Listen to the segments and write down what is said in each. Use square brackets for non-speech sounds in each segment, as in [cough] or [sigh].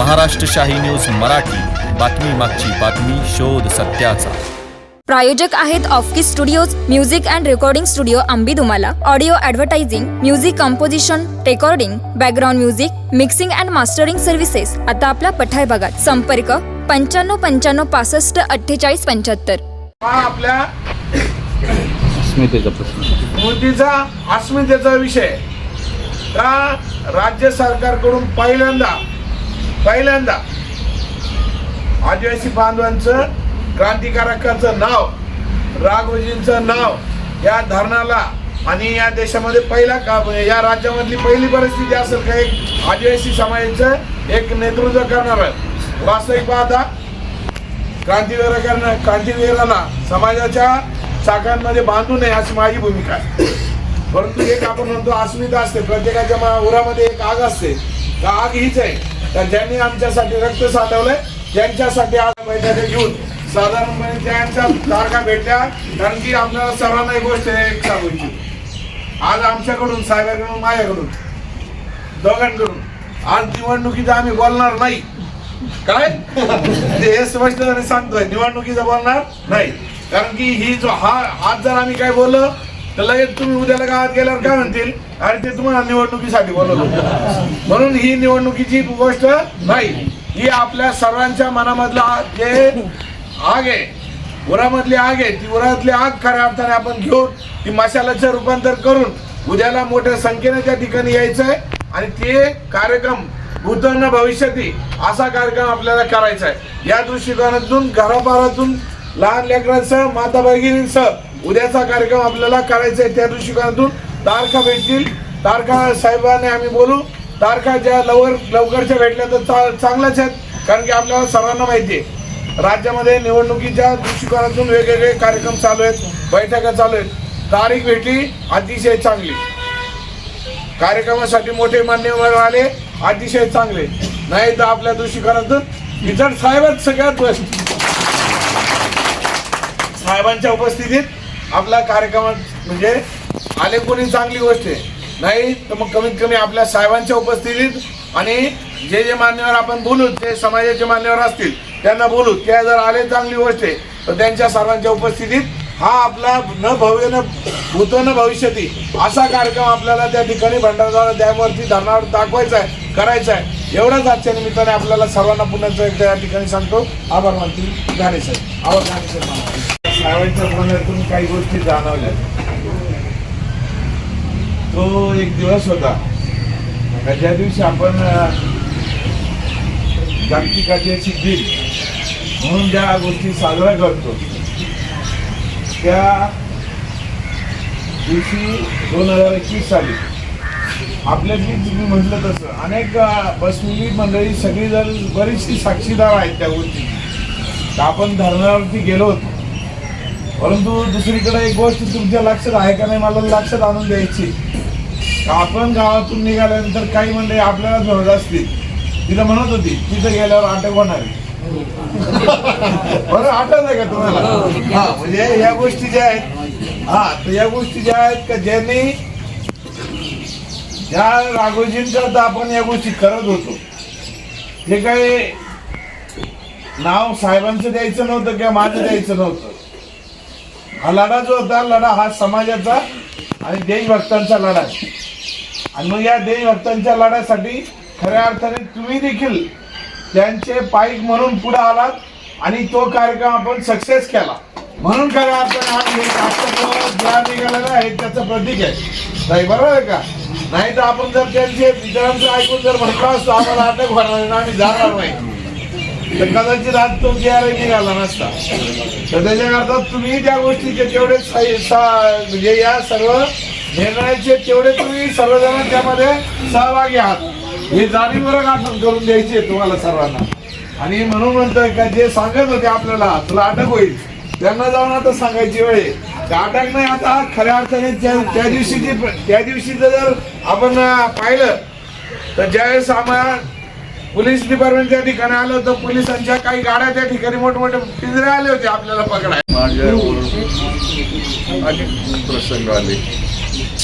महाराष्ट्र शाही न्यूज मराठी. बातमी मागची बातमी शोध सत्याचा. प्रायोजक आहेत ऑफकिस studios music and recording studio Ambi Dumala audio advertising music composition recording background music mixing and mastering services आता आपल्या पठार भागात संपर्क पंच्याण्णव पंच्याण्णव पासष्ट अठ्ठेचाळीस पंच्याहत्तर. हा आपल्या स्मितेचा प्रश्न. मोदीचा अस्मितेचा विषय. का राज्य सरकारकडून पहिल्यांदा पहिल्यांदा आदिवासी बांधवांचं क्रांतिकारकाचं नाव राघोजींचं नाव या धरणाला आणि या देशामध्ये पहिला का या राज्यामधली पहिली परिस्थिती असेल का? एक आदिवासी समाजाचं एक नेतृत्व करणार वास्तविक पाहता क्रांतिवीरांना क्रांतिवीराला समाजाच्या चाकांमध्ये बांधू नये अशी माझी भूमिका आहे. परंतु एक आपण म्हणतो अस्मिता असते. प्रत्येकाच्या उरामध्ये एक आग असते. तर आग हीच आहे. तर ज्यांनी आमच्यासाठी रक्त साठवलंय. त्यांच्यासाठी आज बैठक घेऊन साधारणपणे म्हणजे त्यांच्या तारखा भेटल्या. कारण की आपल्याला सर्वांना एक गोष्ट एक सांगूची आज आमच्याकडून साहेबांकडून माझ्याकडून दोघांकडून आज निवडणुकीचं आम्ही बोलणार नाही. काय? ते हे स्पष्टपणे सांगतोय. निवडणुकीचं बोलणार नाही. कारण की ही जो हा आज जर आम्ही काय बोललो तर लगेच तुम्ही उद्याला गावात गेल्यावर काय म्हणतील? आणि ते तुम्हाला निवडणुकीसाठी बोलवलं म्हणून ही निवडणुकीची गोष्ट नाही. ही आपल्या सर्वांच्या मनामधला जे आग आहे उरामधली आग आहे ती उरातली आग खऱ्या अर्थाने आपण घेऊन ती मशालाचं रूपांतर करून उद्याला मोठ्या संख्येने त्या ठिकाणी यायचं आहे आणि ते कार्यक्रम भूतन भविष्याती असा कार्यक्रम आपल्याला करायचा आहे. या दृष्टिकोनातून घरापारातून लहान लेकरांसह माता भगिनींसह उद्याचा कार्यक्रम आपल्याला करायचा आहे त्या दृष्टिकोनातून तारखा भेटतील. तारखा साहेबांनी आम्ही बोलू. तारखा ज्या लवकर लवकरच्या भेटल्या तर चा चांगल्याच आहेत कारण की आपल्याला सर्वांना माहिती आहे. राज्यामध्ये निवडणुकीच्या दृष्टिकोनातून वेगवेगळे कार्यक्रम चालू आहेत बैठका चालू आहेत. तारीख भेटली अतिशय चांगली. कार्यक्रमासाठी मोठे मान्यवर आले अतिशय चांगले. नाही तर आपल्या दृष्टिकोनातून इतर साहेबच सगळ्यात बेस्ट साहेबांच्या उपस्थितीत आपला कार्यक्रम म्हणजे आले कोणी चांगली गोष्ट आहे. नाही तर मग कमीत कमी आपल्या साहेबांच्या उपस्थितीत आणि जे जे मान्यवर आपण बोलू जे समाजाचे मान्यवर असतील त्यांना बोलू त्या जर आले चांगली गोष्ट आहे तर त्यांच्या सर्वांच्या उपस्थितीत हा आपला न भव्य न भूत न भविष्यती असा कार्यक्रम आपल्याला त्या ठिकाणी भंडारदार डॅमवरती धरणावर दाखवायचा आहे करायचा आहे. एवढ्याच आजच्या निमित्ताने आपल्याला सर्वांना पुन्हा एकदा या ठिकाणी सांगतो. आभार मानतील गाणे साहेब. आभार गाणे साहेब. साहेबांच्या बोलण्यातून काही गोष्टी जाणवल्या. तो एक दिवस होता. का ज्या दिवशी आपण अं, जागतिक आदिवासी दिन म्हणून ज्या गोष्टी साजरा करतो त्या दिवशी दोन हजार एकवीस साली आपल्यातली तुम्ही म्हटलं तसं अनेक अं, मंडळी सगळी जर बरीचशी साक्षीदार आहेत त्या गोष्टी. तर आपण धरणावरती गेलो होतो. परंतु दुसरीकडे एक गोष्ट तुमच्या लक्षात आहे का नाही मला लक्षात आणून द्यायची. आपण गावातून निघाल्यानंतर काही मंडळी आपल्याला धरत असतील. तिला म्हणत होती तिथं गेल्यावर अटक होणार. [laughs] बरं आठवत आहे का तुम्हाला? हा म्हणजे या गोष्टी ज्या आहेत हा तर या गोष्टी ज्या आहेत का ज्यांनी ज्या राघोजींकरता आपण या गोष्टी करत होतो ते काही नाव साहेबांचं द्यायचं नव्हतं किंवा माझं द्यायचं नव्हतं. हा लढा जो होता लढा हा समाजाचा आणि देशभक्तांचा लढा. आहे आणि मग या देशभक्तांच्या लढ्यासाठी खऱ्या अर्थाने तुम्ही देखील त्यांचे पाईक म्हणून पुढे आलात आणि तो कार्यक्रम आपण सक्सेस केला. म्हणून खऱ्या अर्थाने हा एक निघालेला आहे त्याचं प्रतीक आहे. नाही बरोबर आहे का? नाही तर आपण जर त्यांचे विचारांचं ऐकून जर म्हटलं असतो आम्हाला अटक होणार आम्ही जाणार नाही. तर कदाचित आज तो GRI निघाला नसता. तर त्याच्याकरता तुम्ही त्या गोष्टीचे तेवढे म्हणजे या सर्व निर्णयाचे तेवढे तुम्ही सर्वजण त्यामध्ये सहभागी आहात. हे जाणीवरच आठवण करून द्यायची आहे तुम्हाला सर्वांना. आणि म्हणून म्हणतोय का जे सांगत होते आपल्याला तुला अटक होईल. त्यांना जाऊन आता सांगायची वेळ आहे. अटक नाही आता खऱ्या अर्थाने त्या त्या दिवशीची त्या दिवशी जर आपण पाहिलं तर ज्यावेळेस आम्हाला पोलीस डिपार्टमेंट त्या ठिकाणी आलं तर पोलिसांच्या काही गाड्या त्या ठिकाणी मोठमोठे पिंजरे आले होते आपल्याला पकडाय माझ्या प्रसंग आले.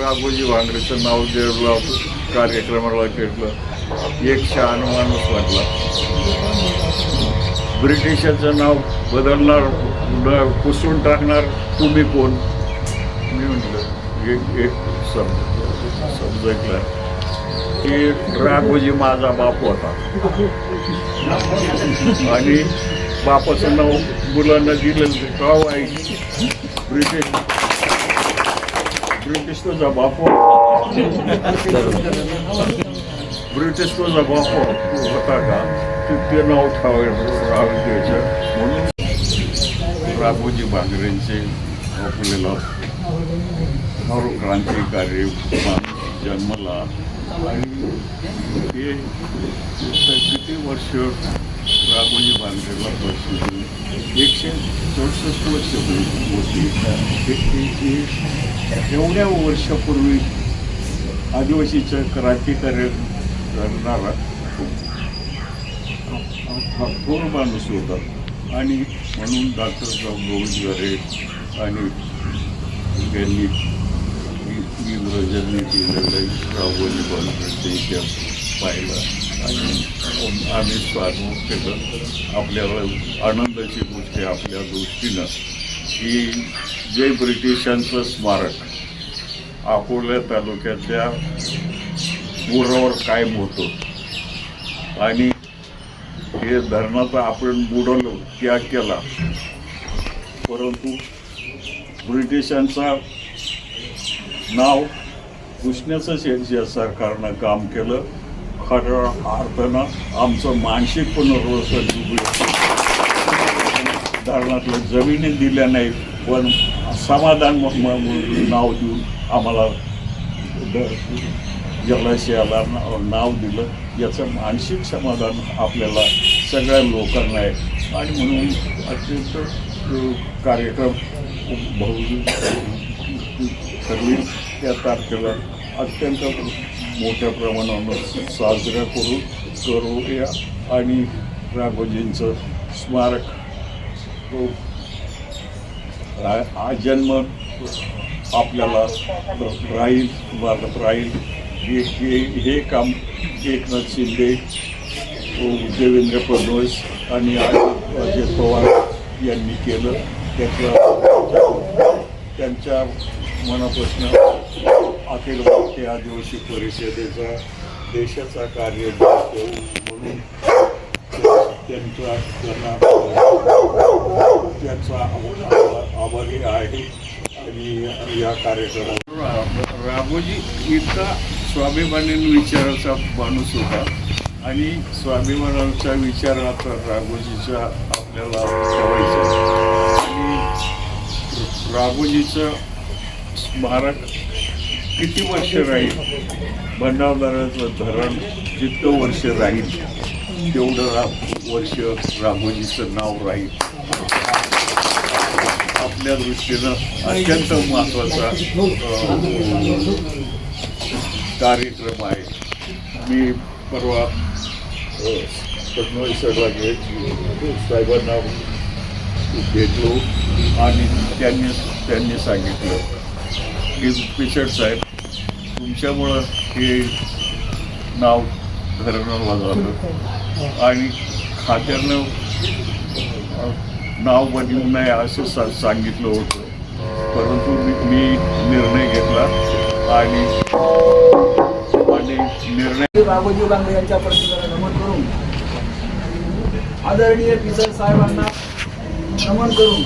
राघोजी भांगरेचं नाव जेवलं कार्यक्रमाला केलं एक शहाणू माणूस वाटला ब्रिटिशाचं नाव बदलणार पुसून टाकणार तुम्ही कोण? मी म्हटलं एक एक सम समजलं. की राघोजी माझा बाप होता. आणि बापाचं नाव मुलांना दिलं. का आई ब्रिटिश ब्रिटिश तुझा बाप ब्रिटिश होता का ते ते नाव ठेवायचं राहू द्यायचं म्हणून राघोजी बांगरेंचे आपल्याला फार क्रांतिकारी जन्मला आणि हे किती वर्ष राघोजी बांगरेला बसून एकशे चौसष्ट वर्ष होती हे- एवढ्या वर्षापूर्वी आदिवासीच्या क्रांतिकार्य करणारा थोर माणूस होता. आणि म्हणून डॉक्टर गोविंद गरे आणि यांनी इंग्रजांनी दिलेलं राहुली बॉलकडचे इतिहास पाहिला. आणि आम्ही स्वानुभव केलं. आपल्याला आनंदाची गोष्ट आपल्या दृष्टीनं की जे ब्रिटिशांचं स्मारक अकोला तालुक्यातल्या मुरावर कायम होतं. आणि हे धरणाचा आपण बुडवलं त्याग केला. परंतु ब्रिटिशांचा नाव पुसण्याचं शे- या सरकारनं काम केलं. खरं अर्थानं आमचं मानसिक पुनर्वसन धरणातल्या जमिनी दिल्या नाही पण समाधान म- नाव देऊन आम्हाला जलाशयाला नाव दिलं. याचं मानसिक समाधान आपल्याला सगळ्या लोकांना आहे. आणि म्हणून अत्यंत कार्यक्रम बहु सगळी त्या तारखेला अत्यंत मोठ्या प्रमाणावर साजरा करू करूया. आणि राघोजींचं स्मारक तो रा- हा जन्म आपल्याला राहील भारत राहील. हे हे काम एकनाथ शिंदे देवेंद्र फडणवीस आणि अजित पवार यांनी केलं. त्याचं त्यांच्या मनापासून अखिल भारतीय आदिवासी परिषदेचा देशाचा कार्य म्हणून त्यांचा त्यांना त्यांचा आभारी आहे. आणि या कार्यक्रमात राघोजी इतका स्वाभिमानी विचाराचा माणूस होता. आणि स्वाभिमानाच्या विचाराचा राघोजीचा आपल्याला ठेवायचा आणि राघोजीचं स्मारक किती वर्ष राहील? भंडारदाराचं धरण जितकं वर्ष राहील तेवढं रा वर्ष राघोजीचं नाव राहील. आपल्या दृष्टीनं अत्यंत महत्त्वाचा कार्यक्रम आहे. मी परवा फडणवीस साहेबांनी साहेबांना भेटलो आणि त्यांनी त्यांनी सांगितलं की पिचड साहेब तुमच्यामुळं हे नाव धरणला झालं आणि खात्यानं नाव बदलू नये असं सा सांगितलं होतं. परंतु मी निर्णय घेतला आणि आणि निर्णय यांच्या प्रतिकाला नमन करून आदरणीय पिसर साहेबांना नमन करून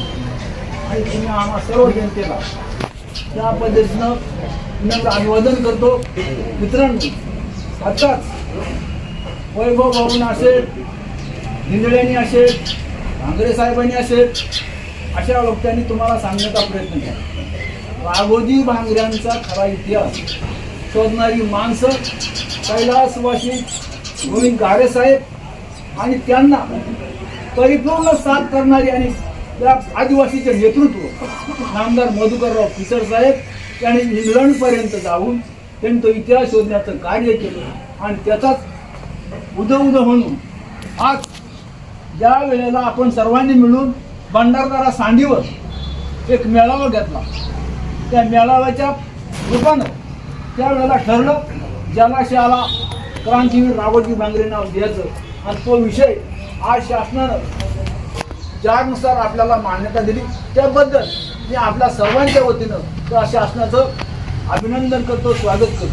आणि तुम्ही आम्हा सर्व जनतेला त्या पद्धतीनं विनम्र अभिवादन करतो. मित्रांनो आताच वैभव भाऊन असेल हिंदळ्यांनी असेल भांगरे साहेबांनी असे अशा वक्त्यांनी तुम्हाला सांगण्याचा प्रयत्न केला. राघोजी भांगऱ्यांचा खरा इतिहास शोधणारी माणसं कैलासवासी गोविंद गारे साहेब आणि त्यांना परिपूर्ण साथ करणारी आणि त्या आदिवासीचे नेतृत्व नामदार मधुकरराव पिसर साहेब यांनी इंग्लंडपर्यंत जाऊन त्यांनी तो इतिहास शोधण्याचं कार्य केलं. आणि त्याचाच उद उद म्हणून आज ज्या वेळेला आपण सर्वांनी मिळून भंडारदारा सांडीवर एक मेळावा घेतला त्या मेळाव्याच्या रूपानं त्यावेळेला ठरलं जलाशयाला क्रांतीवीर रावळजी भांगरे नाव द्यायचं. आणि तो विषय आज शासनानं ज्यानुसार आपल्याला मान्यता दिली त्याबद्दल मी आपल्या सर्वांच्या वतीनं त्या शासनाचं अभिनंदन करतो स्वागत करतो.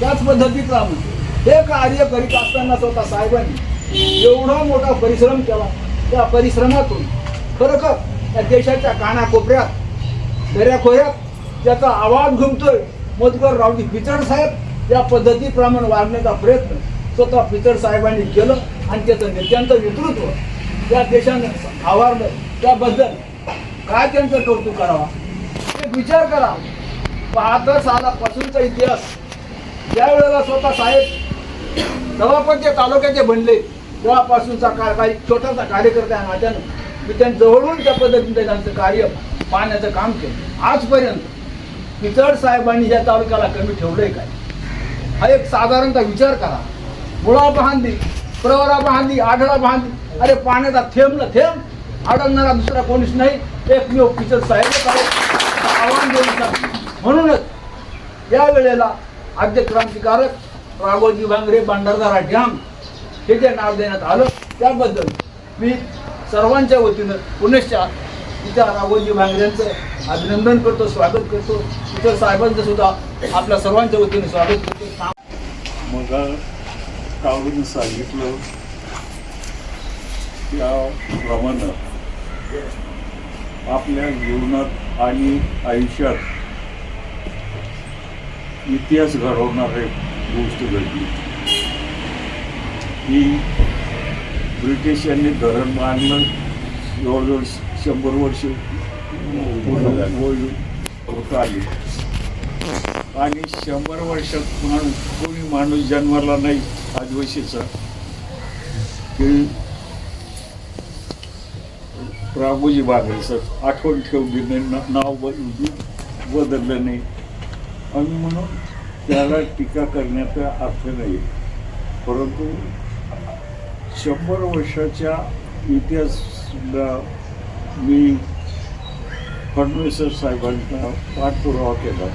त्याच पद्धतीप्रमाणे हे कार्य करीत असताना स्वतः साहेबांनी एवढा मोठा परिश्रम केला. त्या परिश्रमातून खरोखर या देशाच्या कानाकोपऱ्यात दऱ्याखोऱ्यात त्याचा आवाज घुमतोय मधुकर रावजी पिचड साहेब या पद्धतीप्रमाणे वागण्याचा प्रयत्न स्वतः पिचड साहेबांनी केलं आणि त्याचं नेत्यांचं नेतृत्व त्या देशानं आवारलं त्याबद्दल काय त्यांचं कौतुक करावा? एक विचार करा. बहात्तर सालापासूनचा इतिहास. ज्या वेळेला स्वतः साहेब जेव्हा ते तालुक्याचे बनले. तेव्हापासूनचा का काही छोटासा कार्यकर्ता आहे नात्यानं मी त्यांनी जवळून त्या पद्धतीने त्यांचं कार्य पाहण्याचं काम केलं. आजपर्यंत पिचड साहेबांनी या तालुक्याला कमी ठेवलंय काय? हा एक साधारणतः विचार करा. मुळा बहांदी प्रवरा बहांदी आढळा बहांदी. अरे पाण्याचा थेंब न थेंब. आढळणारा दुसरा कोणीच नाही. एकमेव पिचड साहेब आव्हान देऊ म्हणूनच या वेळेला आद्य क्रांतिकारक राघोजी भांगरे भंडारदारा डॅम हे जे नाव देण्यात आलं त्याबद्दल मी सर्वांच्या वतीनं पुनश्चा तिथं राघोजी भांगरेंचं अभिनंदन करतो स्वागत करतो. इतर साहेबांचं सुद्धा आपल्या सर्वांच्या वतीनं स्वागत करतो. मग काढून सांगितलं? त्याप्रमाणे आपल्या जीवनात आणि आयुष्यात इतिहास घडवणारे गोष्ट घडली. ही ब्रिटिशांनी धरण बांधलं जवळजवळ शंभर वर्ष होत आली. आणि शंभर वर्षात माणूस कोणी माणूस जन्माला नाही आदिवासीचा की राघोजी बागरेचं आठवण ठेवली नाही नाव बदल बदललं नाही. आणि म्हणून त्याला टीका करण्याचा अर्थ नाही. परंतु शंभर वर्षाच्या इतिहासला मी फडणवीस साहेबांचा पाठपुरावा केला.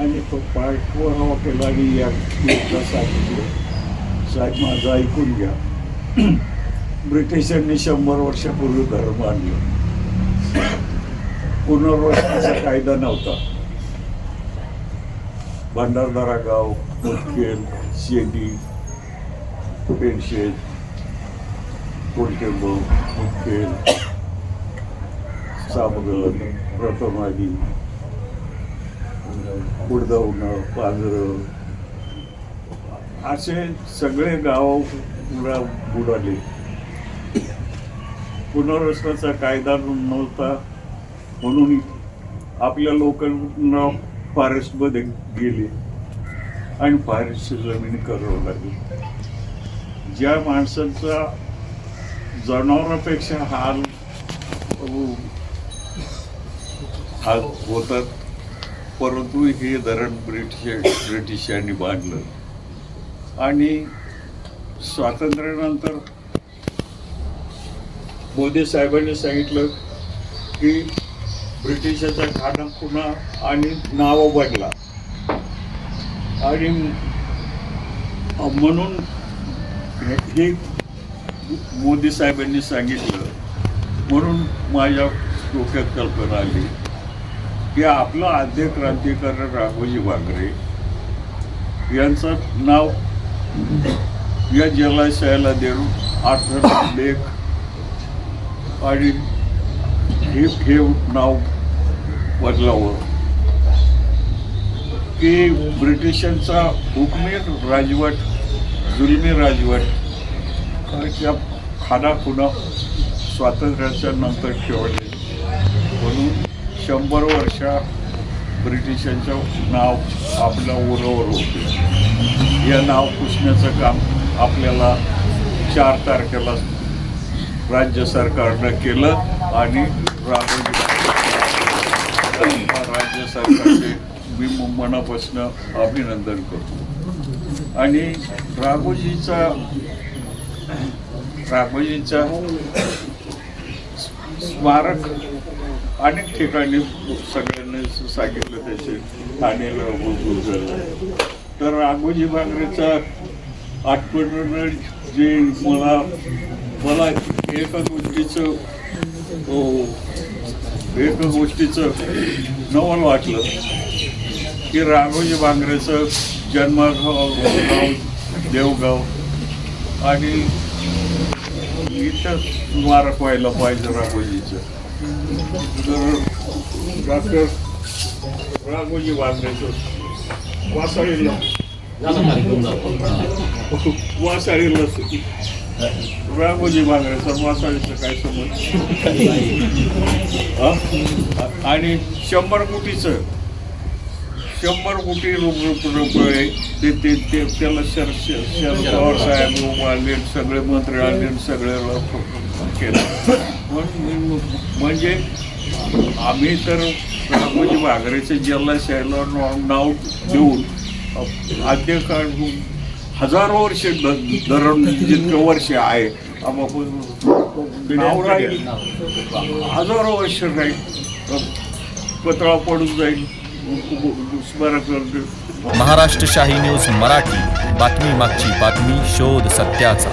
आणि तो पाठपुरावा केला आणि या एकदा सांगितलं साहेब माझं ऐकून घ्या. ब्रिटिशांनी शंभर वर्षापूर्वी धर्म आणलं. पुनर्वसनाचा कायदा नव्हता. भंडारदारा गाव मुदखेल शेती पेनशेत कोलटेंब मुदखेल सामगड प्रथमादी कुडदवणं पांजरं असे सगळे गाव बुडाले. पुनर्वसनाचा कायदा नव्हता म्हणून आपल्या लोकांना फॉरेस्टमध्ये गेले आणि फॉरेस्टची जमीन करावं लागली. ज्या माणसांचा जनावरांपेक्षा हाल हाल होतात परंतु हे धरण ब्रिटिश ब्रिटिशांनी बांधलं. आणि स्वातंत्र्यानंतर मोदी साहेबांनी सांगितलं की ब्रिटिशांचा खाना खुणा आणि नाव बदला. आणि म्हणून हे मोदी साहेबांनी सांगितलं. म्हणून माझ्या डोक्यात कल्पना आली की आपला आद्य क्रांतिकारक राघोजी बागरे यांचं नाव या जलाशयाला देऊन आठ लेख आणि हे हे नाव बदलावं. की ब्रिटिशांचा हुकमी राजवट जुलमी राजवट त्या खानाखुणा स्वातंत्र्याच्या नंतर ठेवले. म्हणून शंभर वर्षा ब्रिटिशांचं नाव आपल्या उरावर होते. या नाव पुसण्याचं काम आपल्याला चार तारखेला राज्य सरकारनं केलं आणि राघोजी राज्य सरकारचे मी मनापासून अभिनंदन करतो. आणि राघोजीचा राघोजीचा स्मारक अनेक ठिकाणी सगळ्यांनी सांगितलं त्याचे आणि तर राघोजी बागरेचा आठवण जे मला मला एका गोष्टीचं एका गोष्टीचं नवल वाटलं. की राघोजी बांगरेचं जन्मगाव गाव देवगाव आणि इथं स्मारक व्हायला पाहिजे राघोजीचं तर डॉक्टर राघोजी बांगरेचं वासाळीला वासाळीला रामोजी बांगरेचा वासाळीचं काय समज. आणि शंभर कोटीचं शंभर कोटी रुपये ते ते ते त्याला शर शरद पवार साहेब उभारले सगळे मंत्री आले सगळे लोक केलं. पण म्हणजे आम्ही तर रामोजी बागरेचे जल्लाशाहीला नाव नाव देऊन आद्य काळ हजारो वर्ष ध- धरण जितकं वर्ष आहे हजारो वर्ष राहील पत्रा पडून जाईल स्मारक महाराष्ट्र शाही न्यूज मराठी बातमी मागची बातमी शोध सत्याचा.